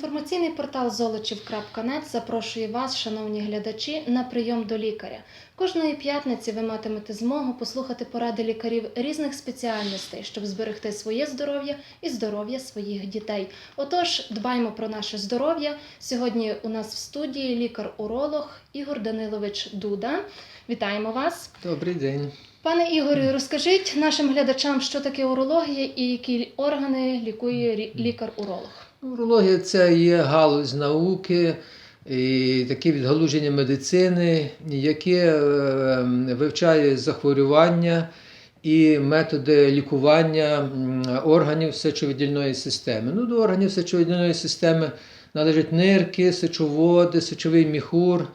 Інформаційний портал золочів.нет запрошує вас, шановні глядачі, на прийом до лікаря. Кожної п'ятниці ви матимете змогу послухати поради лікарів різних спеціальностей, щоб зберегти своє здоров'я і здоров'я своїх дітей. Отож, дбаймо про наше здоров'я. Сьогодні у нас в студії лікар-уролог Ігор Данилович Дуда. Вітаємо вас. Добрий день. Пане Ігорю, розкажіть нашим глядачам, що таке урологія і які органи лікує лікар-уролог. Урологія це є галузь науки і таке відгалуження медицини, яке е, вивчає захворювання і методи лікування органів сечовидільної системи. Ну, до органів сечовидільної системи належать нирки, сечоводи, сечовий міхур.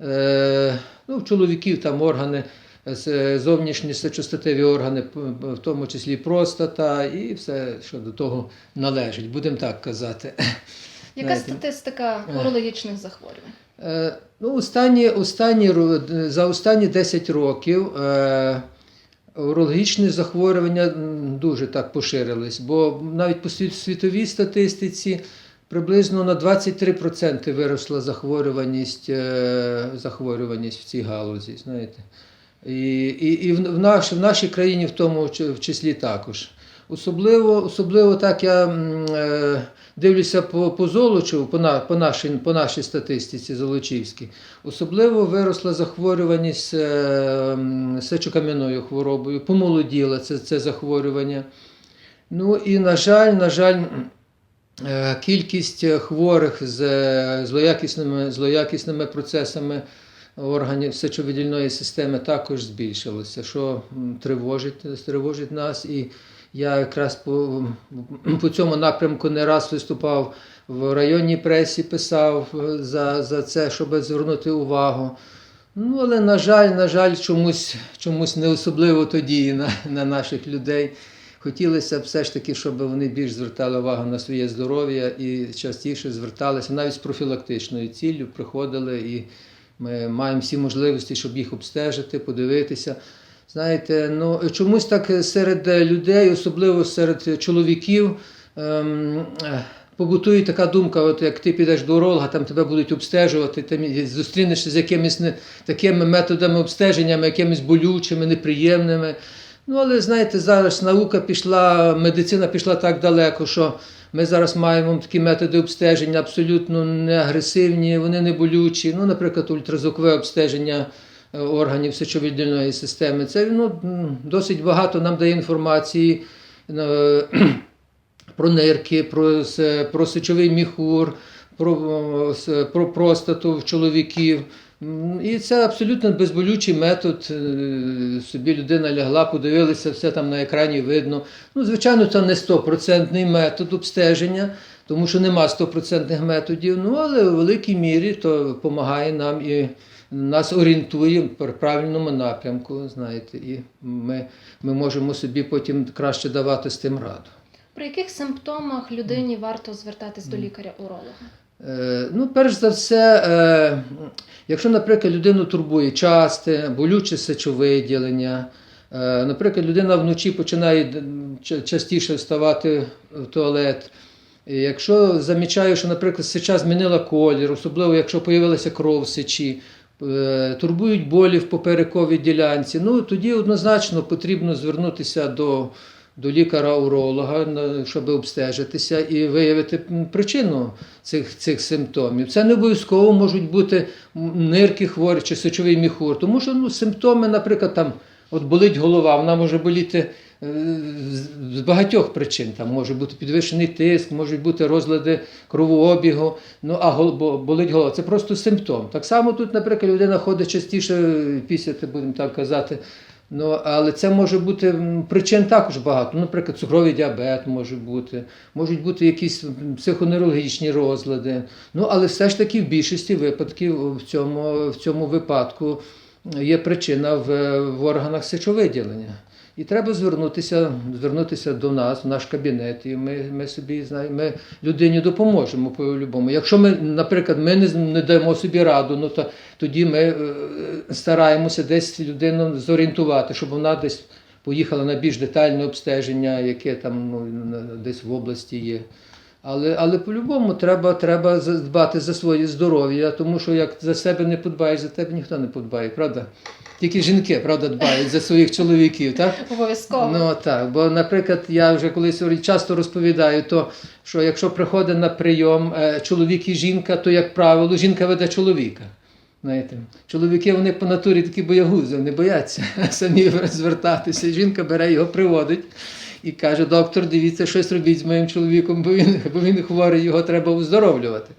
Е, ну, в чоловіків там органи. Зовнішні сечостатеві органи, в тому числі простата, і все, що до того належить, будемо так казати. Яка Знаєте, статистика урологічних захворювань? Е, Ну, останні, останні, за останні 10 років е, урологічні захворювання дуже так поширились, бо навіть по світовій статистиці приблизно на 23% виросла захворюваність, е, захворюваність в цій галузі. Знаєте. І, і, і в, наш, в нашій країні в тому в числі також. Особливо, особливо так я е, дивлюся по, по Золочеву, по, на, по, нашій, по нашій статистиці Золочівській. Особливо виросла захворюваність е, сечокам'яною хворобою, помолоділа це, це захворювання. Ну і, на жаль, на жаль, е, кількість хворих з е, злоякісними, злоякісними процесами органів сечовидільної системи також збільшилося, що тривожить, тривожить нас. І я якраз по, по цьому напрямку не раз виступав в районній пресі, писав е, за, за це, щоб звернути увагу. Ну, але, на жаль, на жаль, чомусь, чомусь не особливо тоді на, на наших людей. Хотілося б все ж таки, щоб вони більш звертали увагу на своє здоров'я і частіше зверталися навіть з профілактичною ціллю, приходили і ми маємо всі можливості, щоб їх обстежити, подивитися. Знаєте, ну чомусь так серед людей, особливо серед чоловіків, ем, побутує така думка: от як ти підеш до уролога, там тебе будуть обстежувати, ти зустрінешся з якимись не, такими методами обстеженнями, якимись болючими, неприємними. Ну, але знаєте, зараз наука пішла, медицина пішла так далеко, що ми зараз маємо такі методи обстеження абсолютно не агресивні, вони не болючі. Ну, наприклад, ультразвукове обстеження е, органів сечовидільної системи. Це ну, досить багато нам дає інформації е, про нирки, про, про сечовий міхур, про, о, про простату в чоловіків. І це абсолютно безболючий метод. Е, Собі людина лягла, подивилася, все там на екрані видно. Ну, звичайно, це не стопроцентний метод обстеження, тому що нема стопроцентних методів. Ну, але в великій мірі то допомагає нам і нас орієнтує в правильному напрямку. Знаєте, і ми, ми можемо собі потім краще давати з тим раду. При яких симптомах людині варто звертатись до лікаря-уролога? Е, Ну, перш за все, е, якщо, наприклад, людину турбує часте, болюче сечовиділення, е, наприклад, людина вночі починає частіше вставати в туалет. Якщо замічаю, що, наприклад, сеча змінила колір, особливо якщо появилася кров в сечі, турбують болі в поперековій ділянці, ну тоді однозначно потрібно звернутися до, до лікаря-уролога, щоб обстежитися і виявити причину цих, цих симптомів. Це не обов'язково можуть бути нирки хворі чи сечовий міхур, тому що ну, симптоми, наприклад, там от болить голова, вона може боліти е, з- багатьох причин. Там може бути підвищений тиск, можуть бути розлади кровообігу, ну а болить голова. Це просто симптом. Так само тут, наприклад, людина ходить частіше після, будемо так казати. Ну, але це може бути причин також багато. Наприклад, цукровий діабет може бути, можуть бути якісь психоневрологічні розлади. Ну, але все ж таки в більшості випадків в цьому, в цьому випадку є причина в, в органах сечовиділення. І треба звернутися, звернутися до нас, в наш кабінет, і ми, ми собі ми людині допоможемо по-любому. Якщо ми, наприклад, ми не, не даємо собі раду, ну то тоді ми е, стараємося десь людину зорієнтувати, щоб вона десь поїхала на більш детальне обстеження, яке там ну, десь в області є. Але, але по-любому треба, треба дбати за своє здоров'я, тому що як за себе не подбаєш, за тебе ніхто не подбає, правда? Тільки жінки, правда, дбають за своїх чоловіків, так? Обов'язково. Ну так, бо, наприклад, я вже колись часто розповідаю, то що якщо приходить на прийом е, чоловік і жінка, то, як правило, жінка веде чоловіка. Знаєте, чоловіки вони по натурі такі боягузи, не бояться самі звертатися. Жінка бере його, приводить і каже: доктор, дивіться, щось робіть з моїм чоловіком, бо він, бо він хворий, його треба оздоровлювати.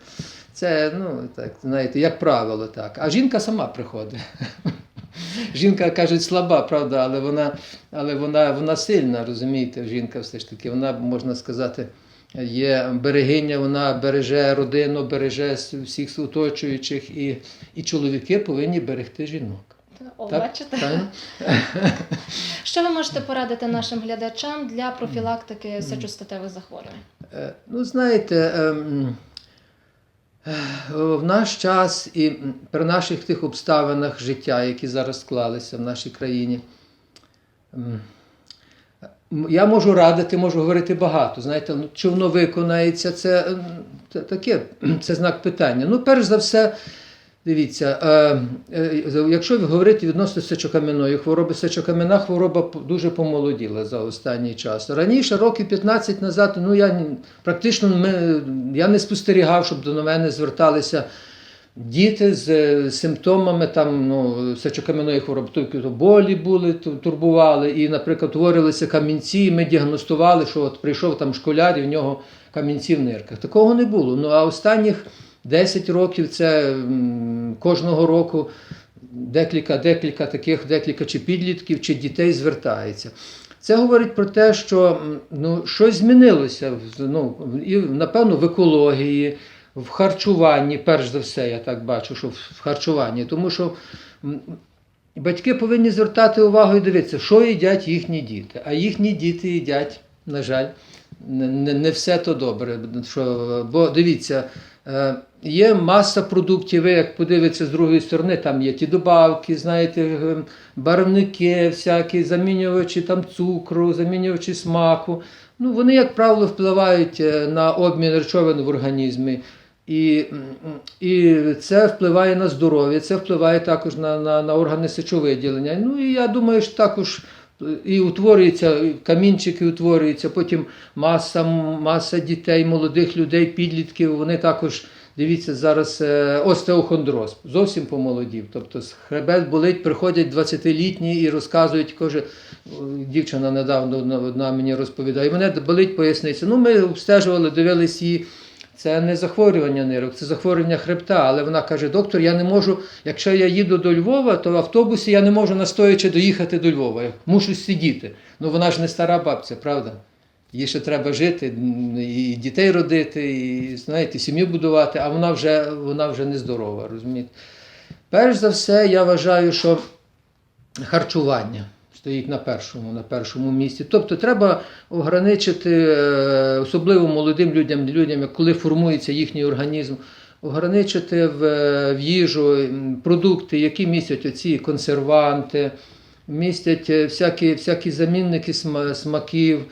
Це, ну, так, знаєте, як правило, так. А жінка сама приходить. Жінка кажуть слаба, правда, але вона, але вона, вона сильна, розумієте, жінка все ж таки, вона, можна сказати, є берегиня, вона береже родину, береже всіх оточуючих, і, і чоловіки повинні берегти жінок. О, Так? бачите? Правильно? Що ви можете порадити нашим глядачам для профілактики сечостатевих захворювань? Е, Ну, знаєте, ем, е, в наш час і при наших тих обставинах життя, які зараз склалися в нашій країні, м, м, я можу радити, можу говорити багато. Знаєте, ну, чи воно виконається, це, ем, це таке, це знак питання. Ну, перш за все, Дивіться, е, е, якщо говорити відносно сечокам'яної хвороби, сечокам'яна хвороба дуже помолоділа за останній час. Раніше, років 15 назад, ну я практично ми, я не спостерігав, щоб до мене зверталися діти з е, симптомами там, ну, сечокам'яної хвороби, тільки то болі були, ту- турбували, і, наприклад, творилися камінці, і ми діагностували, що от прийшов там школяр, і в нього камінці в нирках. Такого не було. Ну а останніх 10 років це кожного року декілька, декілька таких, декілька чи підлітків, чи дітей звертається. Це говорить про те, що ну, щось змінилося ну, і, напевно, в екології, в харчуванні, перш за все, я так бачу, що в харчуванні. Тому що батьки повинні звертати увагу і дивитися, що їдять їхні діти. А їхні діти їдять, на жаль, не, не, все то добре. Що, бо дивіться, е, є маса продуктів, ви як подивитися з другої сторони, там є ті добавки, знаєте, е, барвники, всякі замінювачі там цукру, замінювачі смаку. Ну, вони, як правило, впливають е, на обмін речовин в організмі. І, і це впливає на здоров'я, це впливає також на, на, на органи сечовиділення. Ну і я думаю, що також е, і утворюються, і камінчики утворюються, потім маса, маса дітей, молодих людей, підлітків, вони також, дивіться, зараз е, остеохондроз, зовсім помолодів. Тобто хребет болить, приходять 20-літні і розказують, каже, дівчина недавно одна мені розповідає, мене болить поясниця. Ну, ми обстежували, дивились її. Це не захворювання нирок, це захворювання хребта. Але вона каже: доктор, я не можу, якщо я їду до Львова, то в автобусі я не можу настоячи доїхати до Львова. Я мушу сидіти. Ну вона ж не стара бабця, правда? Їй ще треба жити, і дітей родити, і знаєте, сім'ю будувати, а вона вже, вона вже нездорова, розумієте? Перш за все, я вважаю, що харчування стоїть на першому, на першому місці. Тобто треба ограничити, е, особливо молодим людям, людям, коли формується їхній організм, ограничити в, в їжу продукти, які містять оці консерванти, містять е, всякі, всякі замінники смаків,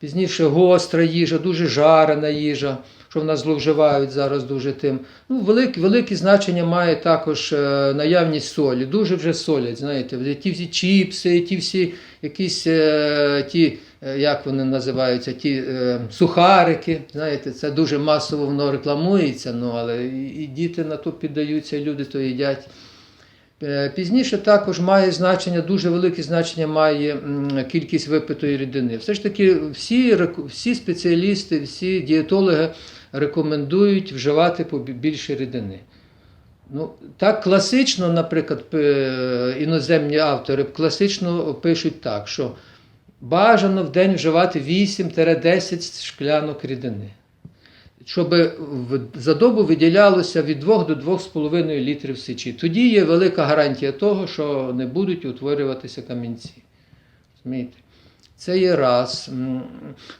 пізніше гостра їжа, дуже жарена їжа, що в нас зловживають зараз дуже тим. Ну, велике, велике значення має також е, наявність солі. Дуже вже солять, знаєте, ті всі чіпси, ті всі якісь е, ті, е, як вони називаються, ті сухарики. Знаєте, це дуже масово воно рекламується, ну, але і, діти на то піддаються, люди то їдять. Е, Пізніше також має значення, дуже велике значення має кількість випитої рідини. Все ж таки, всі, всі спеціалісти, всі дієтологи рекомендують вживати більше рідини. Ну, так класично, наприклад, іноземні автори класично пишуть так, що бажано в день вживати 8-10 шклянок рідини. Щоб за добу виділялося від 2 до 2,5 літрів сечі. Тоді є велика гарантія того, що не будуть утворюватися камінці. Розумієте? Це є раз.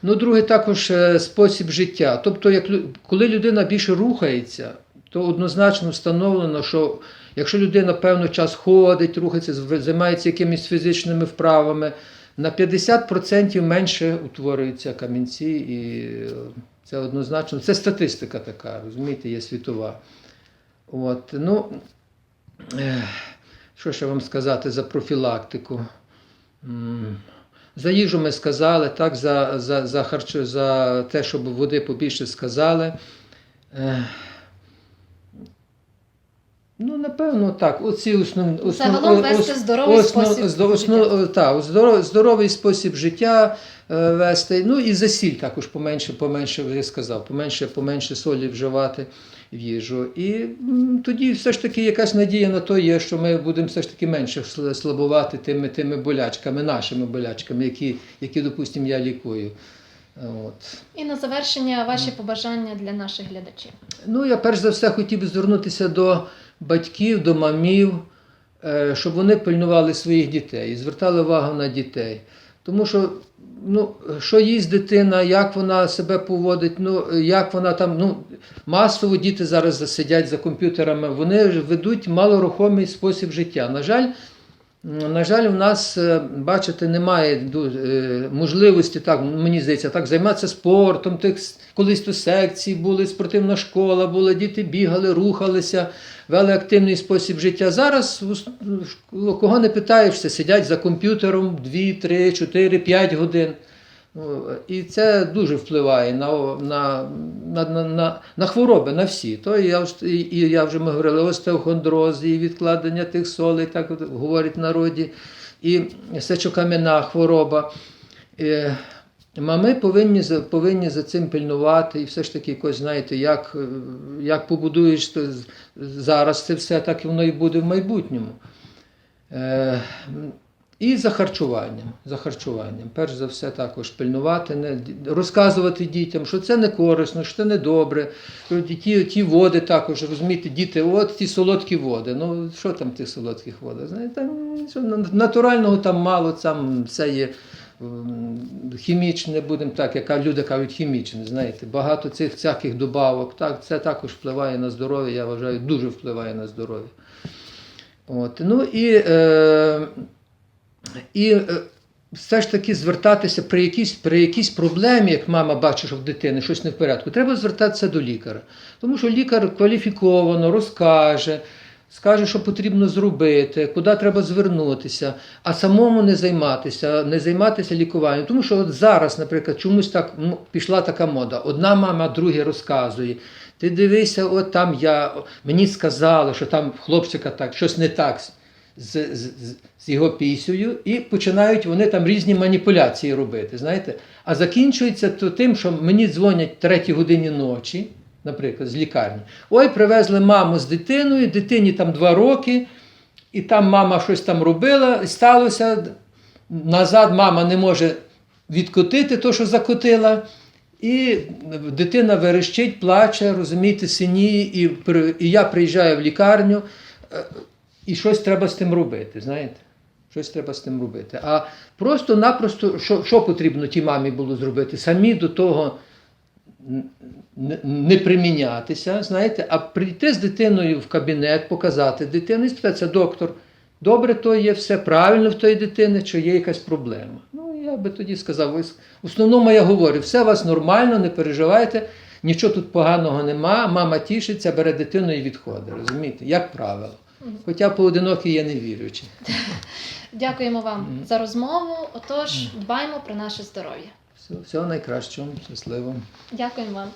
Ну, друге, також е, спосіб життя. Тобто, як, коли людина більше рухається, то однозначно встановлено, що якщо людина певний час ходить, рухається, займається якимись фізичними вправами, на 50% менше утворюються камінці, і е, це однозначно. Це статистика така, розумієте, є світова. От, ну, е, що ще вам сказати за профілактику? За їжу ми сказали, так, за, за, за, харчо, за те, щоб води побільше сказали. Ну, напевно, так. Оці основ, основ, Загалом вести здоровий спосіб здо- основ- та, здоров, здоровий спосіб життя е, вести. Ну і за сіль також поменше, поменше, я сказав, поменше, поменше солі вживати в їжу. І м, тоді все ж таки якась надія на то є, що ми будемо все ж таки менше слабувати тими, тими болячками, нашими болячками, які, які допустимо, я лікую. От. І на завершення ваші побажання для наших глядачів. Ну, я перш за все хотів би звернутися до батьків, до мамів, е, щоб вони пильнували своїх дітей звертали увагу на дітей. Тому що, ну, що їсть дитина, як вона себе поводить, ну, як вона там, ну, масово діти зараз сидять за комп'ютерами, вони ведуть малорухомий спосіб життя. На жаль, на жаль, у нас, е, бачите, немає е, можливості, так, мені здається, так, займатися спортом. Тих, колись то секції були, спортивна школа була, діти бігали, рухалися, вели активний спосіб життя. Зараз кого не питаєшся, сидять за комп'ютером 2, 3, 4, 5 годин. І це дуже впливає на, на, на, на, на, хвороби, на всі. То я, і, я вже ми говорили, остеохондроз, і відкладення тих солей, так говорять народі, і сечокам'яна хвороба. Е, Мами повинні, повинні за цим пильнувати і все ж таки якось, знаєте, як, е, як побудуєш то зараз це все, так і воно і буде в майбутньому. І за харчуванням. За харчуванням. Перш за все, також пильнувати, не, розказувати дітям, що це не корисно, що це не добре. Ті, ті води також, розумієте, діти, от ті солодкі води. Ну, що там тих солодких водах? Знаєте, натурального там мало, там все є хімічне, будемо так, яка люди кажуть, хімічне. Знаєте, багато цих всяких добавок. Так, це також впливає на здоров'я, я вважаю, дуже впливає на здоров'я. От, ну і, е, і е, все ж таки звертатися при якійсь, при якійсь проблемі, як мама бачить, в дитини щось не в порядку, треба звертатися до лікаря. Тому що лікар кваліфіковано розкаже, скаже, що потрібно зробити, куди треба звернутися, а самому не займатися, не займатися лікуванням. Тому що от зараз, наприклад, чомусь так пішла така мода. Одна мама другій розказує. Ти дивися, от там я мені сказали, що там хлопчика так щось не так з, з, з, його пісею, і починають вони там різні маніпуляції робити. Знаєте? А закінчується то тим, що мені дзвонять третій годині ночі, наприклад, з лікарні. Ой, привезли маму з дитиною, дитині там два роки, і там мама щось там робила, і сталося. Назад мама не може відкотити те, що закотила. І дитина верещить, плаче, розумієте, синіє, і, і я приїжджаю в лікарню, е, і щось треба з тим робити, знаєте? Щось треба з тим робити. А просто-напросто, що, що потрібно тій мамі було зробити? Самі до того не примінятися, знаєте, а прийти з дитиною в кабінет, показати дитину і спитатися, доктор, добре то є, все правильно в тої дитини, чи є якась проблема. Ну, я би тоді сказав, в основному я говорю, все у вас нормально, не переживайте, нічого тут поганого нема, мама тішиться, бере дитину і відходить, розумієте, як правило. Хоча поодинокі є невіруючі. Дякуємо вам за розмову. Отож, дбаймо про наше здоров'я. Всього найкращого, щасливо. Дякуємо вам.